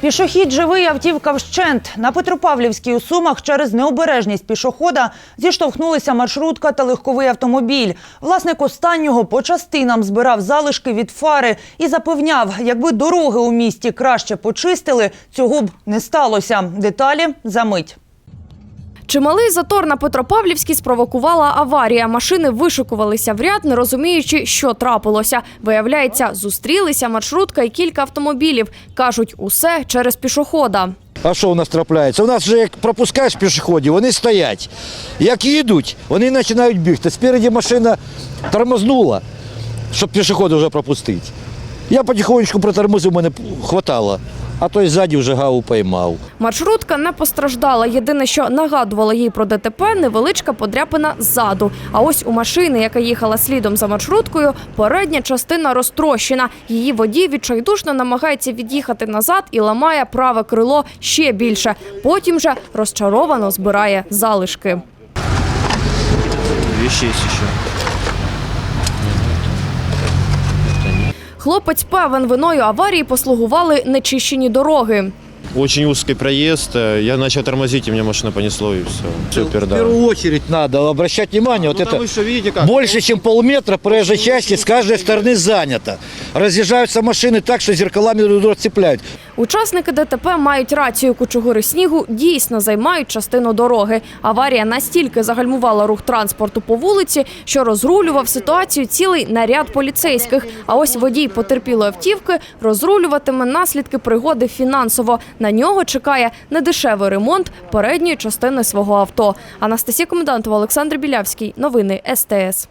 Пішохід живий, автівка вщент. На Петропавлівській у Сумах через необережність пішохода зіштовхнулися маршрутка та легковий автомобіль. Власник останнього по частинам збирав залишки від фари і запевняв, якби дороги у місті краще почистили, цього б не сталося. Деталі за мить. Чималий затор на Петропавлівській спровокувала аварія. Машини вишикувалися в ряд, не розуміючи, що трапилося. Виявляється, зустрілися маршрутка і кілька автомобілів. Кажуть, усе через пішохода. А що у нас трапляється? У нас вже як пропускаєш пішоходів, вони стоять. Як їдуть, вони починають бігти. Спереді машина тормознула, щоб пішохода вже пропустити. Я потихонечку протормозив, мене хватало, а той ззаді вже гаву поймав. Маршрутка не постраждала. Єдине, що нагадувало їй про ДТП, невеличка подряпина ззаду. А ось у машини, яка їхала слідом за маршруткою, передня частина розтрощена. Її водій відчайдушно намагається від'їхати назад і ламає праве крило ще більше. Потім же розчаровано збирає залишки. Вещи есть Хлопець певен, виною аварії послугували нечищені дороги. Очень узкий проезд. э, Я начал тормозить, и меня машина понесло, и все. Супер, В да. первую очередь надо обращать внимание, вот Ну, там это вы что, видите как? больше, чем полметра проезжей части с каждой стороны занято. Разъезжаются машины так, что зеркалами друг. Учасники ДТП мають рацію. Кучугури снігу дійсно займають частину дороги. Аварія настільки загальмувала рух транспорту по вулиці, що розрулював ситуацію цілий наряд поліцейських. А ось водій потерпілої автівки розрулюватиме наслідки пригоди фінансово. На нього чекає недешевий ремонт передньої частини свого авто. Анастасія Комендантова, Олександр Білявський. Новини СТС.